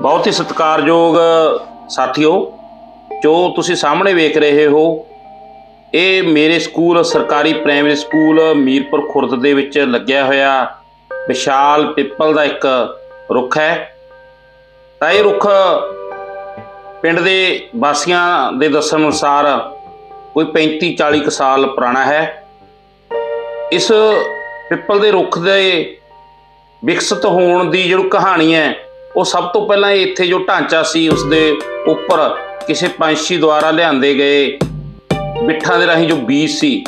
ਬਹੁਤ ਹੀ ਸਤਿਕਾਰਯੋਗ ਸਾਥੀਓ, ਜੋ ਤੁਸੀਂ ਸਾਹਮਣੇ ਵੇਖ ਰਹੇ ਹੋ, ਇਹ ਮੇਰੇ ਸਕੂਲ, ਸਰਕਾਰੀ ਪ੍ਰਾਇਮਰੀ ਸਕੂਲ ਮੀਰਪੁਰ ਖੁਰਦ ਦੇ ਵਿੱਚ ਲੱਗਿਆ ਹੋਇਆ ਵਿਸ਼ਾਲ ਪਿੱਪਲ ਦਾ ਇੱਕ ਰੁੱਖ ਹੈ। ਤਾਂ ਇਹ ਰੁੱਖ ਪਿੰਡ ਦੇ ਵਾਸੀਆਂ ਦੇ ਦੱਸਣ ਅਨੁਸਾਰ ਕੋਈ 35 40 ਕੁ ਸਾਲ ਪੁਰਾਣਾ ਹੈ। ਇਸ ਪਿੱਪਲ ਦੇ ਰੁੱਖ ਦੇ ਵਿਕਸਿਤ ਹੋਣ ਦੀ ਜਿਹੜੀ ਕਹਾਣੀ ਹੈ ਉਹ ਸਭ ਤੋਂ ਪਹਿਲਾਂ ਇੱਥੇ ਜੋ ਢਾਂਚਾ ਸੀ, ਉਸ ਦੇ ਉੱਪਰ ਕਿਸੇ ਪੰਛੀ ਦੁਆਰਾ ਲਿਆਂਦੇ ਗਏ ਬਿੱਠਾਂ ਦੇ ਰਾਹੀਂ ਜੋ ਬੀਜ ਸੀ,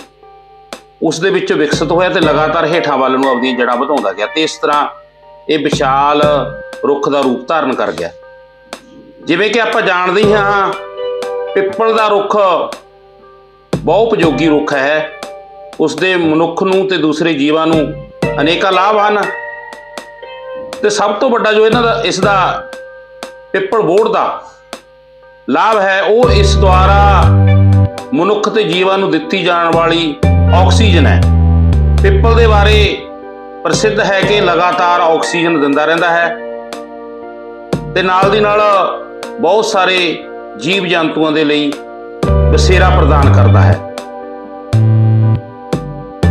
ਉਸ ਦੇ ਵਿੱਚ ਵਿਕਸਿਤ ਹੋਇਆ ਤੇ ਲਗਾਤਾਰ ਹੇਠਾਂ ਵੱਲ ਨੂੰ ਆਪਣੀਆਂ ਜੜ੍ਹਾਂ ਵਧਾਉਂਦਾ ਗਿਆ ਤੇ ਇਸ ਤਰ੍ਹਾਂ ਇਹ ਵਿਸ਼ਾਲ ਰੁੱਖ ਦਾ ਰੂਪ ਧਾਰਨ ਕਰ ਗਿਆ। ਜਿਵੇਂ ਕਿ ਆਪਾਂ ਜਾਣਦੇ ਹੀ ਹਾਂ, ਪਿੱਪਲ ਦਾ ਰੁੱਖ ਬਹੁ ਉਪਯੋਗੀ ਰੁੱਖ ਹੈ, ਉਸ ਦੇ ਮਨੁੱਖ ਨੂੰ ਤੇ ਦੂਸਰੇ ਜੀਵਾਂ ਨੂੰ ਅਨੇਕਾਂ ਲਾਭ ਹਨ। ਤੇ ਸਭ ਤੋਂ ਵੱਡਾ ਜੋ ਇਹਨਾਂ ਦਾ, ਇਸ ਦਾ ਪਿੱਪਲ ਬੋਰਡ ਦਾ ਲਾਭ ਹੈ, ਉਹ ਇਸ ਦੁਆਰਾ ਮਨੁੱਖ ਤੇ ਜੀਵਾਂ ਨੂੰ ਦਿੱਤੀ ਜਾਣ ਵਾਲੀ ਆਕਸੀਜਨ ਹੈ। ਪਿੱਪਲ ਦੇ ਬਾਰੇ ਪ੍ਰਸਿੱਧ ਹੈ ਕਿ ਲਗਾਤਾਰ ਆਕਸੀਜਨ ਦਿੰਦਾ ਰਹਿੰਦਾ ਹੈ ਤੇ ਨਾਲ ਦੀ ਨਾਲ ਬਹੁਤ ਸਾਰੇ ਜੀਵ ਜੰਤੂਆਂ ਦੇ ਲਈ ਬਸੇਰਾ ਪ੍ਰਦਾਨ ਕਰਦਾ ਹੈ।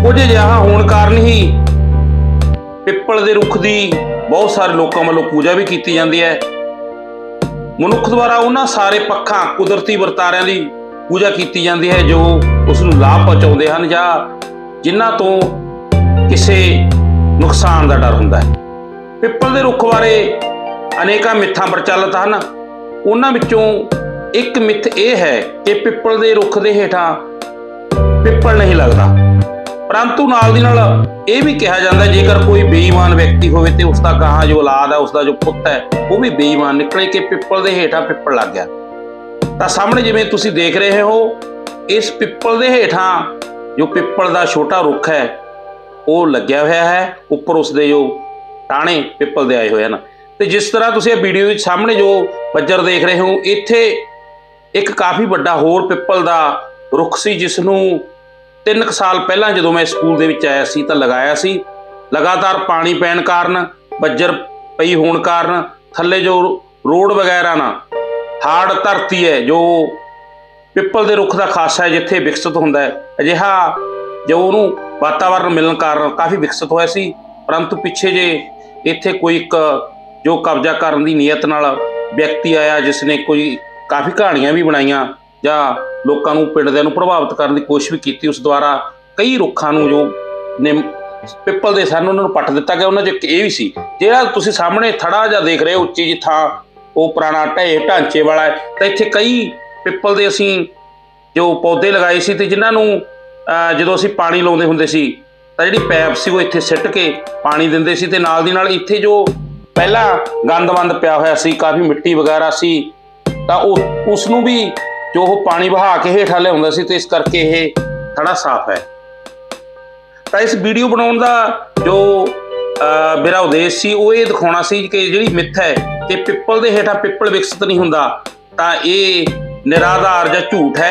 ਕੁਝ ਅਜਿਹਾ ਹੋਣ ਕਾਰਨ ਹੀ ਪਿੱਪਲ ਦੇ ਰੁੱਖ ਦੀ ਬਹੁਤ ਸਾਰੇ ਲੋਕਾਂ ਵੱਲੋਂ ਪੂਜਾ ਵੀ ਕੀਤੀ ਜਾਂਦੀ ਹੈ। ਮਨੁੱਖ ਦੁਆਰਾ ਉਹਨਾਂ ਸਾਰੇ ਪੱਖਾਂ, ਕੁਦਰਤੀ ਵਰਤਾਰਿਆਂ ਦੀ ਪੂਜਾ ਕੀਤੀ ਜਾਂਦੀ ਹੈ ਜੋ ਉਸ ਨੂੰ ਲਾਭ ਪਹੁੰਚਾਉਂਦੇ ਹਨ ਜਾਂ ਜਿਨ੍ਹਾਂ ਤੋਂ ਕਿਸੇ ਨੁਕਸਾਨ ਦਾ ਡਰ ਹੁੰਦਾ ਹੈ। ਪਿੱਪਲ ਦੇ ਰੁੱਖ ਬਾਰੇ ਅਨੇਕਾਂ ਮਿੱਥਾਂ ਪ੍ਰਚਲਿਤ ਹਨ। ਉਹਨਾਂ ਵਿੱਚੋਂ ਇੱਕ ਮਿੱਥ ਇਹ ਹੈ ਕਿ ਪਿੱਪਲ ਦੇ ਰੁੱਖ ਦੇ ਹੇਠਾਂ ਪਿੱਪਲ ਨਹੀਂ ਲੱਗਦਾ। ਪਰੰਤੂ ਨਾਲ ਦੀ ਨਾਲ ਇਹ ਵੀ ਕਿਹਾ ਜਾਂਦਾ ਜੇਕਰ ਕੋਈ ਬੇਈਮਾਨ ਵਿਅਕਤੀ ਹੋਵੇ ਤੇ ਉਸ ਦਾ ਗਾਹਾਂ ਜੋ ਔਲਾਦ ਹੈ ਉਸ ਦਾ ਜੋ ਪੁੱਤ ਹੈ, ਉਹ ਵੀ ਬੇਈਮਾਨ ਨਿਕਲੇ ਕਿ ਪਿੱਪਲ ਦੇ ਹੇਠਾਂ ਪਿੱਪਲ ਲੱਗ ਗਿਆ। ਤਾਂ ਸਾਹਮਣੇ ਜਿਵੇਂ ਤੁਸੀਂ ਦੇਖ ਰਹੇ ਹੋ, ਇਸ ਪਿੱਪਲ ਦੇ ਹੇਠਾਂ ਜੋ ਪਿੱਪਲ ਦਾ ਛੋਟਾ ਰੁੱਖ ਹੈ, ਉਹ ਲੱਗਿਆ ਹੋਇਆ ਹੈ। ਉੱਪਰ ਉਸ ਦੇ ਜੋ ਟਾਣੇ ਪਿੱਪਲ ਦੇ ਆਏ ਹੋਏ ਹਨ। ਤੇ ਜਿਸ ਤਰ੍ਹਾਂ ਤੁਸੀਂ ਇਹ ਵੀਡੀਓ ਵਿੱਚ ਸਾਹਮਣੇ ਜੋ ਬੱਜਰ ਦੇਖ ਰਹੇ ਹੋ, ਇੱਥੇ ਇੱਕ ਕਾਫੀ ਵੱਡਾ ਹੋਰ ਪਿੱਪਲ ਦਾ ਰੁੱਖ ਸੀ, ਜਿਸ ਨੂੰ ਤਿੰਨ ਕੁ ਸਾਲ ਪਹਿਲਾਂ ਜਦੋਂ ਮੈਂ ਸਕੂਲ ਦੇ ਵਿੱਚ ਆਇਆ ਸੀ ਤਾਂ ਲਗਾਇਆ ਸੀ। ਲਗਾਤਾਰ ਪਾਣੀ ਪੈਣ ਕਾਰਨ, ਬੱਜਰ ਪਈ ਹੋਣ ਕਾਰਨ, ਥੱਲੇ ਜੋ ਰੋਡ ਵਗੈਰਾ ਨਾ, ਹਾਰਡ ਧਰਤੀ ਹੈ, ਜੋ ਪਿੱਪਲ ਦੇ ਰੁੱਖ ਦਾ ਖਾਸਾ ਹੈ, ਜਿੱਥੇ ਵਿਕਸਿਤ ਹੁੰਦਾ ਹੈ, ਅਜਿਹਾ ਜੋ ਉਹਨੂੰ ਵਾਤਾਵਰਣ ਮਿਲਣ ਕਾਰਨ ਕਾਫੀ ਵਿਕਸਿਤ ਹੋਇਆ ਸੀ। ਪਰੰਤੂ ਪਿੱਛੇ ਜੇ ਇੱਥੇ ਕੋਈ ਇੱਕ ਜੋ ਕਬਜ਼ਾ ਕਰਨ ਦੀ ਨੀਅਤ ਨਾਲ ਵਿਅਕਤੀ ਆਇਆ, ਜਿਸ ਨੇ ਕੋਈ ਕਾਫੀ ਕਹਾਣੀਆਂ ਵੀ ਬਣਾਈਆਂ ਜਾਂ ਲੋਕਾਂ ਨੂੰ ਪਿੰਡ ਦੇ ਨੂੰ ਪ੍ਰਭਾਵਿਤ ਕਰਨ ਦੀ ਕੋਸ਼ਿਸ਼ ਵੀ ਕੀਤੀ ਉਸ ਦੁਆਰਾ। ਕਈ ਰੁੱਖਾਂ ਨੂੰ ਜੋ ਨਿੰਮ ਪਿੱਪਲ ਦੇ ਸਨ ਉਹਨਾਂ ਨੂੰ ਪੱਟ ਦਿੱਤਾ ਗਿਆ। ਉਹਨਾਂ 'ਚ ਇੱਕ ਇਹ ਵੀ ਸੀ ਜਿਹੜਾ ਤੁਸੀਂ ਸਾਹਮਣੇ ਥੜਾ ਜਿਹਾ ਦੇਖ ਰਹੇ ਹੋ ਉੱਚੀ ਜਿਹੀ ਥਾਂ ਉਹ ਪੁਰਾਣਾ ਢੇ ਢਾਂਚੇ ਵਾਲਾ ਹੈ। ਤਾਂ ਇੱਥੇ ਕਈ ਪਿੱਪਲ ਦੇ ਅਸੀਂ ਜੋ ਪੌਦੇ ਲਗਾਏ ਸੀ ਤੇ ਜਿਨ੍ਹਾਂ ਨੂੰ ਅਹ, ਜਦੋਂ ਅਸੀਂ ਪਾਣੀ ਲਾਉਂਦੇ ਹੁੰਦੇ ਸੀ ਤਾਂ ਜਿਹੜੀ ਪੈਪ ਸੀ ਉਹ ਇੱਥੇ ਸਿੱਟ ਕੇ ਪਾਣੀ ਦਿੰਦੇ ਸੀ ਤੇ ਨਾਲ ਦੀ ਨਾਲ ਇੱਥੇ ਜੋ ਪਹਿਲਾਂ ਗੰਦਮੰਦ ਪਿਆ ਹੋਇਆ ਸੀ ਕਾਫੀ ਮਿੱਟੀ ਵਗੈਰਾ ਸੀ ਤਾਂ ਉਹ ਉਸ ਨੂੰ ਵੀ ਜੋ ਉਹ ਪਾਣੀ ਵਹਾ ਕੇ ਹੇਠਾਂ ਲਿਆਉਂਦਾ ਸੀ ਤੇ ਇਸ ਕਰਕੇ ਇਹ ਥੜਾ ਸਾਫ਼ ਹੈ। ਤਾਂ ਇਸ ਵੀਡੀਓ ਬਣਾਉਣ ਦਾ ਜੋ ਅਹ, ਮੇਰਾ ਉਦੇਸ਼ ਸੀ ਉਹ ਇਹ ਦਿਖਾਉਣਾ ਸੀ ਕਿ ਜਿਹੜੀ ਮਿੱਥ ਹੈ ਕਿ ਪਿੱਪਲ ਦੇ ਹੇਠਾਂ ਪਿੱਪਲ ਵਿਕਸਿਤ ਨਹੀਂ ਹੁੰਦਾ ਤਾਂ ਇਹ ਨਿਰਾਧਾਰ ਜਾਂ ਝੂਠ ਹੈ।